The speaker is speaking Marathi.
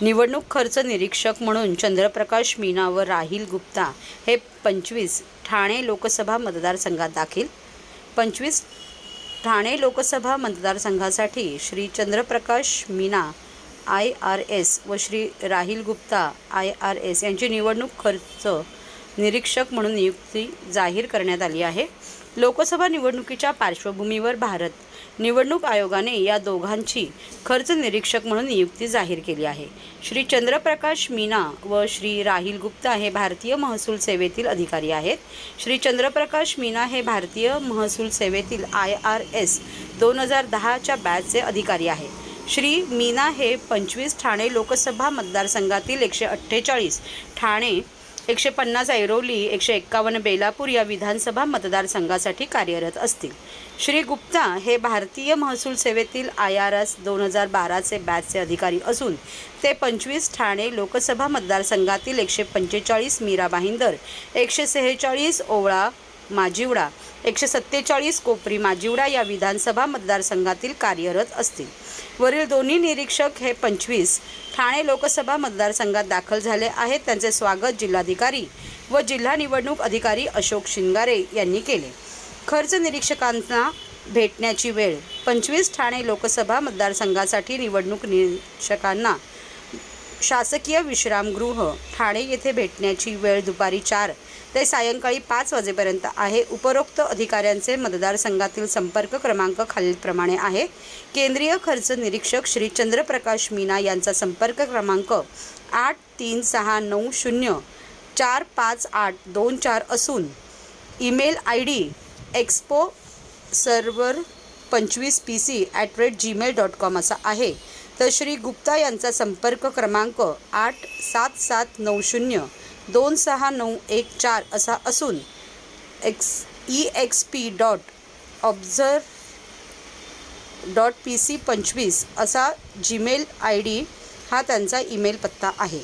निवडणूक खर्च निरीक्षक म्हणून चंद्रप्रकाश मीना व राहिल गुप्ता हे पंचवीस ठाणे लोकसभा मतदारसंघात दाखल. पंचवीस ठाणे लोकसभा मतदारसंघासाठी Shri Chandraprakash Meena I R S व श्री राहिल गुप्ता आय आर एस यांची निवडणूक खर्च निरीक्षक म्हणून नियुक्ती जाहीर करण्यात आली आहे. लोकसभा निवडणुकीच्या पार्श्वभूमीवर भारत निवडणूक आयोगाने या दोघांची खर्च निरीक्षक म्हणून नियुक्ती जाहीर केली आहे. श्री चंद्रप्रकाश मीना व श्री राहिल गुप्ता हे भारतीय महसूल सेवेतील अधिकारी आहेत. श्री चंद्रप्रकाश मीना हे भारतीय महसूल सेवेतील आय आर एस दोन हजार दहाच्या बॅचचे अधिकारी आहेत. श्री मीना हे पंचवीस ठाणे लोकसभा मतदारसंघातील एकशे अठ्ठेचाळीस ठाणे एकशे पन्नास ऐरोली एकशे एक्कावन्न बेलापूर या विधानसभा मतदारसंघासाठी कार्यरत असतील. श्री गुप्ता हे भारतीय महसूल सेवेतील आय आर एस दोन हजार बाराचे बॅचचे अधिकारी असून ते पंचवीस ठाणे लोकसभा मतदारसंघातील एकशे पंचेचाळीस मीरा बाहिंदर एकशे सेहेचाळीस ओवळा माजिवडा एकशे सत्तेचाळीस कोपरी माजिवडा या विधानसभा मतदारसंघातील कार्यरत असतील. वरील दोन्ही निरीक्षक हे पंचवीस ठाणे लोकसभा मतदारसंघात दाखल झाले आहेत. त्यांचे स्वागत जिल्हाधिकारी व जिल्हा निवडणूक अधिकारी अशोक शिंगारे यांनी केले. खर्च निरीक्षकांना भेटण्याची वेळ पंचवीस ठाणे लोकसभा मतदारसंघासाठी निवडणूक निरीक्षकांना शासकीय विश्रामगृह ठाणे येथे भेटण्याची वेळ दुपारी चार ते सायंकाळी पाच वाजेपर्यंत आहे. उपरोक्त अधिकाऱ्यांचे मतदारसंघातील संपर्क क्रमांक खालीलप्रमाणे आहे. केंद्रीय खर्च निरीक्षक श्री चंद्रप्रकाश मीना यांचा संपर्क क्रमांक आठ तीन सहा नऊ शून्य चार पाच आठ दोन चार असून email I D expo server पंचवीस P C at rate Gmail dot com असा आहे. तर श्री गुप्ता यांचा संपर्क क्रमांक आठ सात सात नऊ शून्य दोन सहा नऊ एक चार असा असून X E X P dot observe dot P C पंचवीस असा जीमेल आय डी हा त्यांचा ईमेल पत्ता आहे.